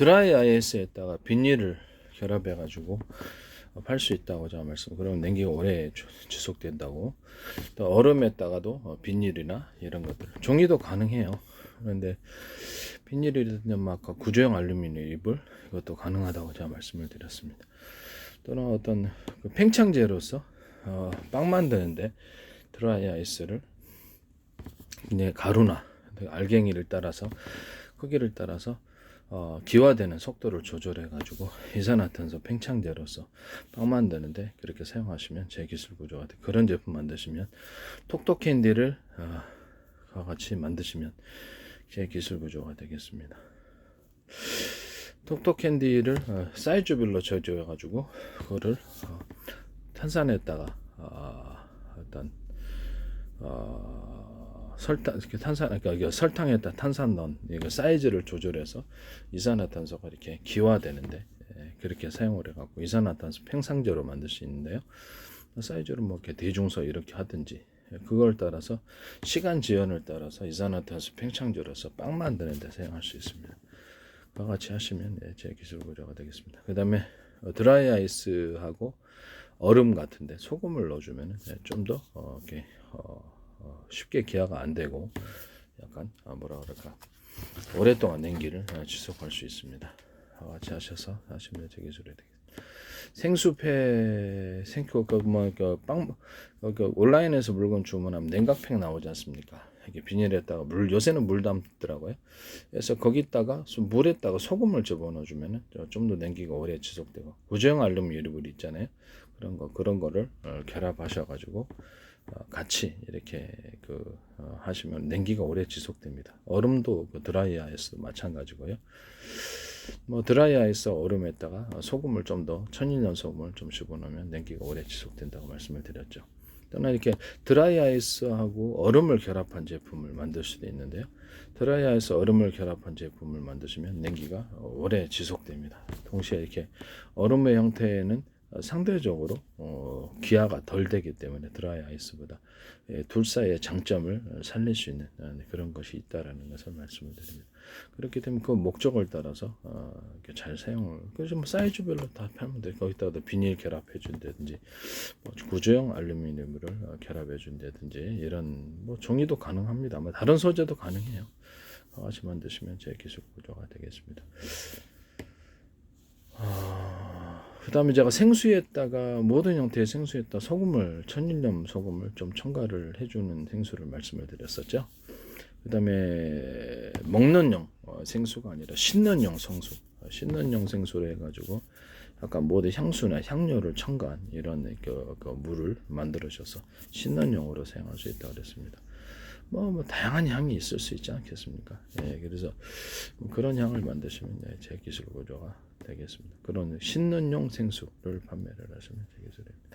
드라이 아이스에다가 비닐을 결합해 가지고 팔 수 있다고 제가 말씀. 그러면 냉기가 오래 주- 지속된다고. 또 얼음에다가도 어, 비닐이나 이런 것들 종이도 가능해요. 그런데 비닐이든 막 아까 구조형 알루미늄 이불 이것도 가능하다고 제가 말씀을 드렸습니다. 또는 어떤 그 팽창제로서 어, 빵 만드는데 드라이 아이스를 그냥 가루나 알갱이를 따라서 크기를 따라서 어, 기화되는 속도를 조절해 가지고 이산화탄소 팽창제로서 빵 만드는데 그렇게 사용하시면 제 기술 구조가 돼. 그런 제품 만드시면 톡톡 캔디를 어, 과 같이 만드시면 제 기술 구조가 되겠습니다. 톡톡 캔디를 어, 사이즈별로 저지해 가지고 그거를 어, 탄산에다가 어, 일단 어, 설탕 탄산 그러니까 설탕에다 탄산 넣은 이거 사이즈를 조절해서 이산화탄소가 이렇게 기화되는데 예, 그렇게 사용을 해갖고 이산화탄소 팽상제로 만들 수 있는데요. 사이즈를 뭐 이렇게 대중서 이렇게 하든지 예, 그걸 따라서 시간 지연을 따라서 이산화탄소 팽창제로서 빵 만드는 데 사용할 수 있습니다. 그와 같이 하시면 예, 제 기술 구조가 되겠습니다. 그 다음에 드라이 아이스하고 얼음 같은데 소금을 넣어주면 좀더 어, 이렇게 어, 어, 쉽게 기화가 안 되고 약간 아, 뭐라 그럴까 오랫동안 냉기를 어, 지속할 수 있습니다. 어, 같이 하셔서 하시면 제 기술이 되겠습니다. 생수패 생수 그뭐그빵 그 온라인에서 물건 주문하면 냉각팩 나오지 않습니까? 이게 비닐에다가 물 요새는 물 담더라고요. 그래서 거기다가 소- 물에다가 소금을 집어넣어 주면은 좀 더 냉기가 오래 지속되고 구조형 알루미늄 유리불 있잖아요. 그런 거 그런 거를 어, 결합하셔 가지고 어, 같이 이렇게 그 어, 하시면 냉기가 오래 지속됩니다. 얼음도 그 드라이 아이스도 마찬가지고요. 뭐 드라이 아이스 얼음에다가 소금을 좀 더 천일염 소금을 좀 집어넣으면 냉기가 오래 지속된다고 말씀을 드렸죠. 또는 이렇게 드라이 아이스하고 얼음을 결합한 제품을 만들 수도 있는데요. 드라이 아이스 얼음을 결합한 제품을 만드시면 냉기가 오래 지속됩니다. 동시에 이렇게 얼음의 형태는 상대적으로 어, 기화가 덜 되기 때문에 드라이 아이스보다 예, 둘 사이의 장점을 살릴 수 있는 어, 그런 것이 있다라는 것을 말씀을 드립니다. 그렇기 때문에 그 목적을 따라서 어, 잘 사용을 그래서 뭐 사이즈별로 다 팔면 돼. 거기다가 비닐 결합해 준다든지 뭐 구조형 알루미늄을 어, 결합해 준다든지 이런 뭐 종이도 가능합니다. 뭐 다른 소재도 가능해요. 같이 만드시면 제 기술 구조가 되겠습니다. 그 다음에 제가 생수에다가 모든 형태의 생수에다 소금을 천일염 소금을 좀 첨가를 해주는 생수를 말씀을 드렸었죠. 그 다음에 먹는 용 어, 생수가 아니라 씻는 용 생수, 어, 씻는 용 생수를 해가지고 약간 모든 향수나 향료를 첨가한 이런 그, 그 물을 만들어셔서 씻는 용으로 사용할 수 있다고 그랬습니다. 뭐, 뭐 다양한 향이 있을 수 있지 않겠습니까? 예, 그래서 뭐 그런 향을 만드시면 예, 제 기술 구조가 되겠습니다. 그런 씻는용 생수를 판매를 하시면 제 기술입니다.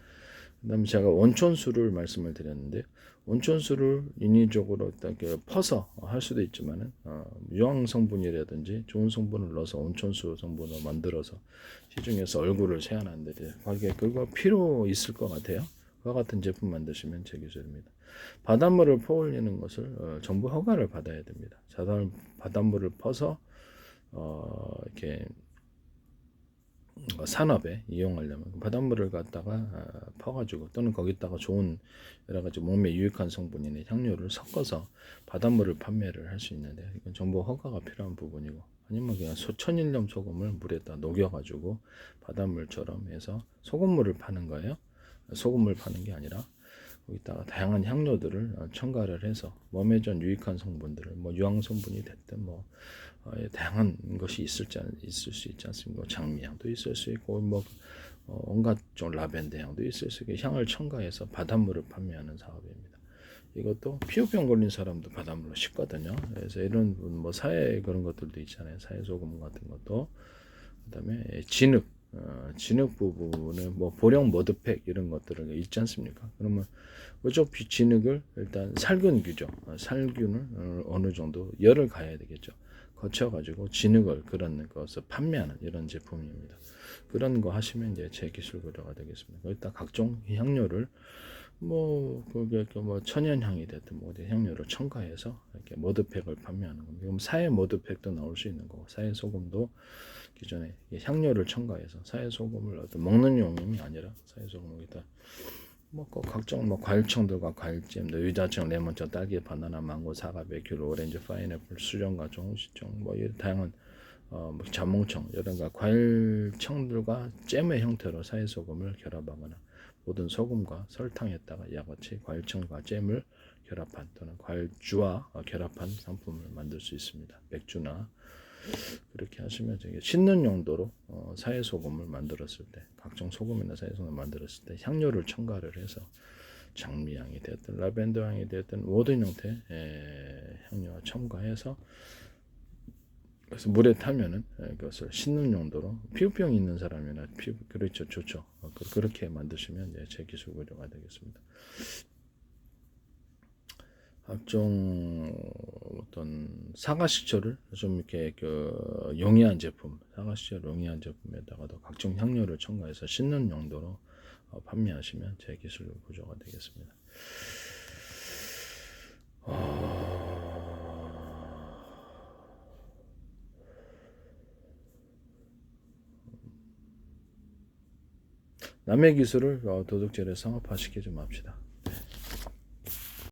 그 다음에 제가 온천수를 말씀을 드렸는데요. 온천수를 인위적으로 이렇게 퍼서 할 수도 있지만은 어, 유황 성분이라든지 좋은 성분을 넣어서 온천수 성분을 만들어서 시중에서 얼굴을 세안하는데 그게 그거 필요 있을 것 같아요. 그와 같은 제품 만드시면 제 기술입니다. 바닷물을 퍼올리는 것을 어, 정부 허가를 받아야 됩니다. 자단 바닷물을 퍼서 어, 이렇게 어, 산업에 이용하려면 바닷물을 갖다가 어, 퍼가지고 또는 거기다가 좋은 여러 가지 몸에 유익한 성분이나 향료를 섞어서 바닷물을 판매를 할 수 있는데 이건 정부 허가가 필요한 부분이고 아니면 그냥 소, 천일염 소금을 물에다 녹여가지고 바닷물처럼 해서 소금물을 파는 거예요. 소금물 파는 게 아니라 거기다가 다양한 향료들을 어, 첨가를 해서 몸에 전 유익한 성분들을 뭐 유황 성분이 됐든 뭐 어, 예, 다양한 것이 있을지 않- 있을 수 있지 않습니까? 뭐 장미향도 있을 수 있고 뭐 어, 온갖 좀 라벤더 향도 있을 수 있고 향을 첨가해서 바닷물을 판매하는 사업입니다. 이것도 피부병 걸린 사람도 바닷물로 씻거든요. 그래서 이런 뭐 사회 그런 것들도 있잖아요. 사회 소금 같은 것도 그다음에 진흙 어, 진흙 부분은 뭐 보령 머드팩 이런 것들은 있지 않습니까? 그러면 그쪽 비- 진흙을 일단 살균 규정, 어, 살균을 어, 어느 정도 열을 가야 되겠죠. 거쳐가지고 진흙을 그런 것을 판매하는 이런 제품입니다. 그런 거 하시면 이제 제 기술 구조가 되겠습니다. 거기다 각종 향료를 뭐 그게 그뭐 천연향이 됐든 뭐 어디 향료를 첨가해서 이렇게 머드팩을 판매하는 겁니다. 그럼 사회 머드팩도 나올 수 있는 거고 사회 소금도 기존에 이 향료를 첨가해서 사회 소금을 어떤 먹는 용임이 아니라 사회 소금을 여기다 뭐그 각종 뭐 과일청들과 과일잼, 뭐 유자청, 레몬청, 딸기, 바나나, 망고, 사과, 베큐르, 오렌지, 파인애플, 수정과 종시청, 뭐 이런 다양한 어, 뭐 자몽청 이런 가 과일청들과 잼의 형태로 사회 소금을 결합하거나 모든 소금과 설탕에다가 이와 같이 과일청과 잼을 결합한 또는 과일주와 어, 결합한 상품을 만들 수 있습니다. 맥주나 그렇게 하시면 되게 씻는 용도로 어, 사회 소금을 만들었을 때 각종 소금이나 사회 소금을 만들었을 때 향료를 첨가를 해서 장미향이 되었든 라벤더 향이 되었든 모든 형태의 에, 향료와 첨가해서 그래서 물에 타면은 에, 그것을 씻는 용도로 피부병 있는 사람이나 피부 그렇죠 좋죠 어, 그- 그렇게 만드시면 이제 제 기술 구조가 되겠습니다. 각종 어떤 사과 식초를 좀 이렇게 그 용이한 제품, 사과 식초 용이한 제품에다가도 각종 향료를 첨가해서 씻는 용도로 어, 판매하시면 제 기술 구조가 되겠습니다. 남의 기술을 어, 도둑질에 상업화시키지 맙시다.